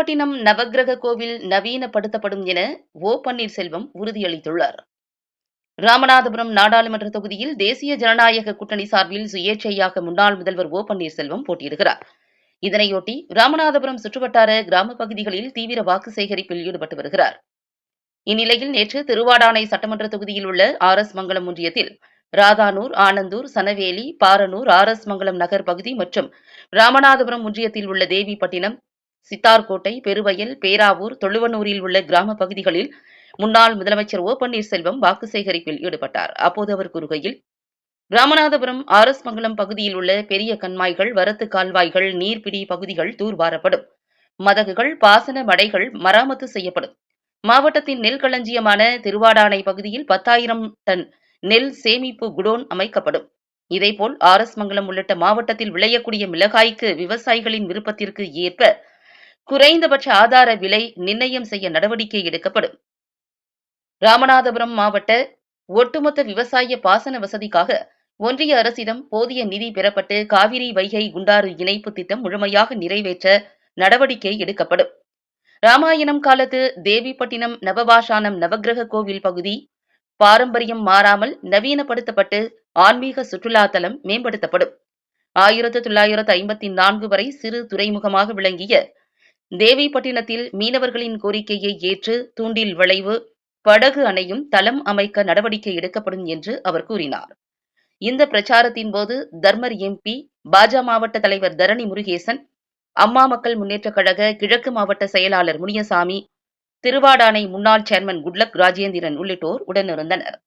நாகப்பட்டினம் நவகிரக கோவில் நவீனப்படுத்தப்படும் என ஓ பன்னீர்செல்வம் உறுதியளித்துள்ளார். ராமநாதபுரம் நாடாளுமன்ற தொகுதியில் தேசிய ஜனநாயக கூட்டணி சார்பில் சுயேட்சையாக முன்னாள் முதல்வர் ஓ பன்னீர்செல்வம் போட்டியிடுகிறார். இதனையொட்டி ராமநாதபுரம் சுற்றுவட்டார கிராம பகுதிகளில் தீவிர வாக்கு சேகரிப்பில் ஈடுபட்டு வருகிறார். இந்நிலையில் நேற்று திருவாடானை சட்டமன்ற தொகுதியில் உள்ள ஆர் எஸ் மங்கலம் ஒன்றியத்தில் ராதானூர் ஆனந்தூர் சனவேலி பாரனூர் ஆர் எஸ் மங்கலம் நகர் பகுதி மற்றும் ராமநாதபுரம் ஒன்றியத்தில் உள்ள தேவிப்பட்டினம் சித்தார்கோட்டை பெருவயல் பேராவூர் தொழுவனூரில் உள்ள கிராம பகுதிகளில் முன்னாள் முதலமைச்சர் ஓ பன்னீர்செல்வம் வாக்கு சேகரிப்பில் ஈடுபட்டார். அப்போது அவர் கூறுகையில் ராமநாதபுரம் ஆர் எஸ் மங்கலம் பகுதியில் உள்ள பெரிய கண்மாய்கள் வரத்து கால்வாய்கள் நீர்பிடி பகுதிகள் தூர்வாரப்படும். மதகுகள் பாசன மடைகள் மராமத்து செய்யப்படும். மாவட்டத்தின் நெல் களஞ்சியமான திருவாடானை பகுதியில் பத்தாயிரம் டன் நெல் சேமிப்பு குடோன் அமைக்கப்படும். இதேபோல் ஆர் எஸ் மங்கலம் உள்ளிட்ட மாவட்டத்தில் விளையக்கூடிய மிளகாய்க்கு விவசாயிகளின் விருப்பத்திற்கு ஏற்ப குறைந்தபட்ச ஆதார விலை நிர்ணயம் செய்ய நடவடிக்கை எடுக்கப்படும். ராமநாதபுரம் மாவட்ட ஒட்டுமொத்த விவசாய பாசன வசதிக்காக ஒன்றிய அரசிடம் போதிய நிதி பெறப்பட்டு காவிரி வைகை குண்டாறு இணைப்பு திட்டம் முழுமையாக நிறைவேற்ற நடவடிக்கை எடுக்கப்படும். ராமாயணம் காலத்து தேவிப்பட்டினம் நவபாஷானம் நவகிரக கோவில் பகுதி பாரம்பரியம் மாறாமல் நவீனப்படுத்தப்பட்டு ஆன்மீக சுற்றுலா தலம் மேம்படுத்தப்படும். ஆயிரத்து தொள்ளாயிரத்து ஐம்பத்தி நான்கு வரை சிறு துறைமுகமாக விளங்கிய தேவிப்பட்டினத்தில் மீனவர்களின் கோரிக்கையை ஏற்று தூண்டில் விளைவு படகு அணையும் தளம் அமைக்க நடவடிக்கை எடுக்கப்படும் என்று அவர் கூறினார். இந்த பிரச்சாரத்தின் போது தர்மர் எம்பி பாஜ மாவட்ட தலைவர் தரணி முருகேசன் அம்மா மக்கள் முன்னேற்றக் கழக கிழக்கு மாவட்ட செயலாளர் முனியசாமி திருவாடானை முன்னாள் சேர்மன் குட்லக் ராஜேந்திரன் உள்ளிட்டோர் உடனிருந்தனர்.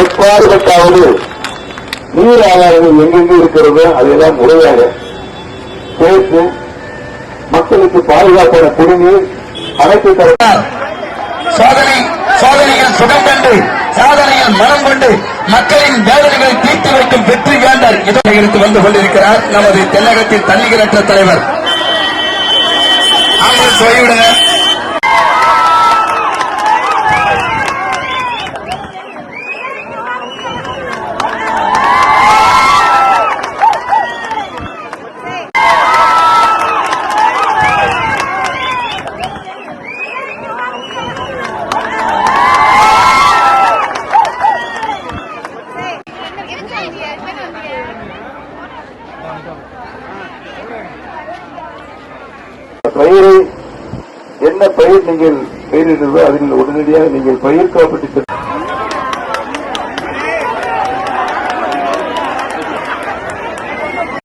எப்பாடுபட்டாவது நீர் ஆதாரங்கள் எங்கெங்கு இருக்கிறதோ அதெல்லாம் முறையாக சேர்த்து மக்களுக்கு பாதுகாப்பான குடிநீர் அனைத்து தர சோதனை சோதனையில் சுகம் கண்டு சாதனையில் மனம் கொண்டு மக்களின் வேதனைகளை தீர்த்து வைக்கும் வெற்றி வேண்டர் இதை எடுத்து வந்து கொண்டிருக்கிறார் நமது தென்னகத்தின் தன்னிகரற்ற தலைவர். ஆம்புலன்ஸ் வழிவிடுங்க பயிரை என்ன பயிர் நீங்கள் பயிரிடுறதோ அதில் உடனடியாக நீங்கள் பயிர் காப்பீட்டு